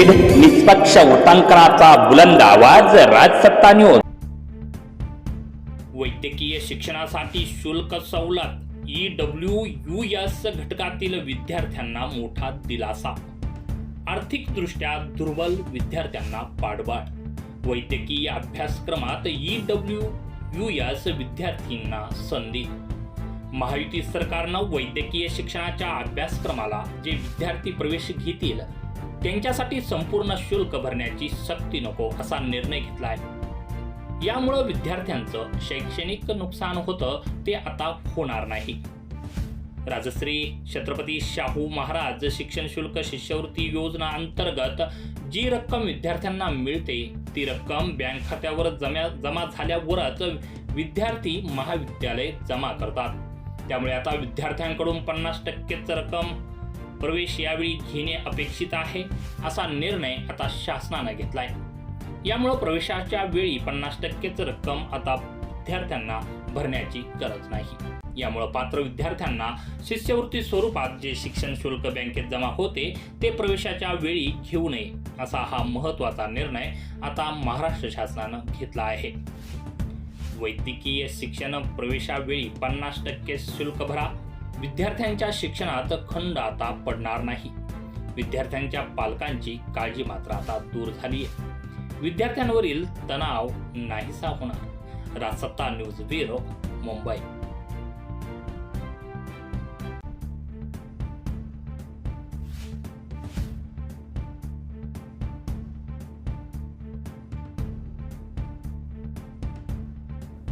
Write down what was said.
निर्भीड निष्पक्ष वृत्तांकनाचा बुलंद आवाज राजसत्ता न्यूज वैद्यकीय शिक्षणासाठी शुल्क सवलत ई डब्ल्यू यू एस घटकातील विद्यार्थ्यांना मोठा दिलासा. आर्थिकदृष्ट्या दुर्बल विद्यार्थ्यांना पाठबळ. वैद्यकीय अभ्यासक्रमात ई डब्ल्यू यू एस विद्यार्थींना संधी. महायुती सरकारनं वैद्यकीय शिक्षणाच्या अभ्यासक्रमाला जे विद्यार्थी प्रवेश घेतील त्यांच्यासाठी संपूर्ण शुल्क भरण्याची सक्ती नको असा निर्णय घेतला आहे यामुळं विद्यार्थ्यांचं शैक्षणिक नुकसान होतं ते आता होणार नाही. राजश्री छत्रपती शाहू महाराज शिक्षण शुल्क शिष्यवृत्ती योजना अंतर्गत जी रक्कम विद्यार्थ्यांना मिळते ती रक्कम बँक खात्यावर जमा जमा झाल्यावरच विद्यार्थी महाविद्यालय जमा करतात. त्यामुळे आता विद्यार्थ्यांकडून पन्नास टक्केच रक्कम प्रवेश यावेळी घेणे अपेक्षित आहे असा निर्णय आता शासनानं घेतलाय. यामुळे प्रवेशाच्या वेळी पन्नास टक्केच रक्कम आता विद्यार्थ्यांना भरण्याची गरज नाही. यामुळे पात्र विद्यार्थ्यांना शिष्यवृत्ती स्वरूपात जे शिक्षण शुल्क बँकेत जमा होते ते प्रवेशाच्या वेळी घेऊ नये असा हा महत्त्वाचा निर्णय आता महाराष्ट्र शासनानं घेतला आहे. वैद्यकीय शिक्षण प्रवेशावेळी पन्नास टक्के शुल्क भरा विद्यार्थ्यांच्या शिक्षणात खंड आता पडणार नाही. विद्यार्थ्यांच्या पालकांची काळजी मात्र आता दूर झाली आहे विद्यार्थ्यांवरील तणाव नाहीसा होणार. राजसत्ता न्यूज ब्युरो मुंबई.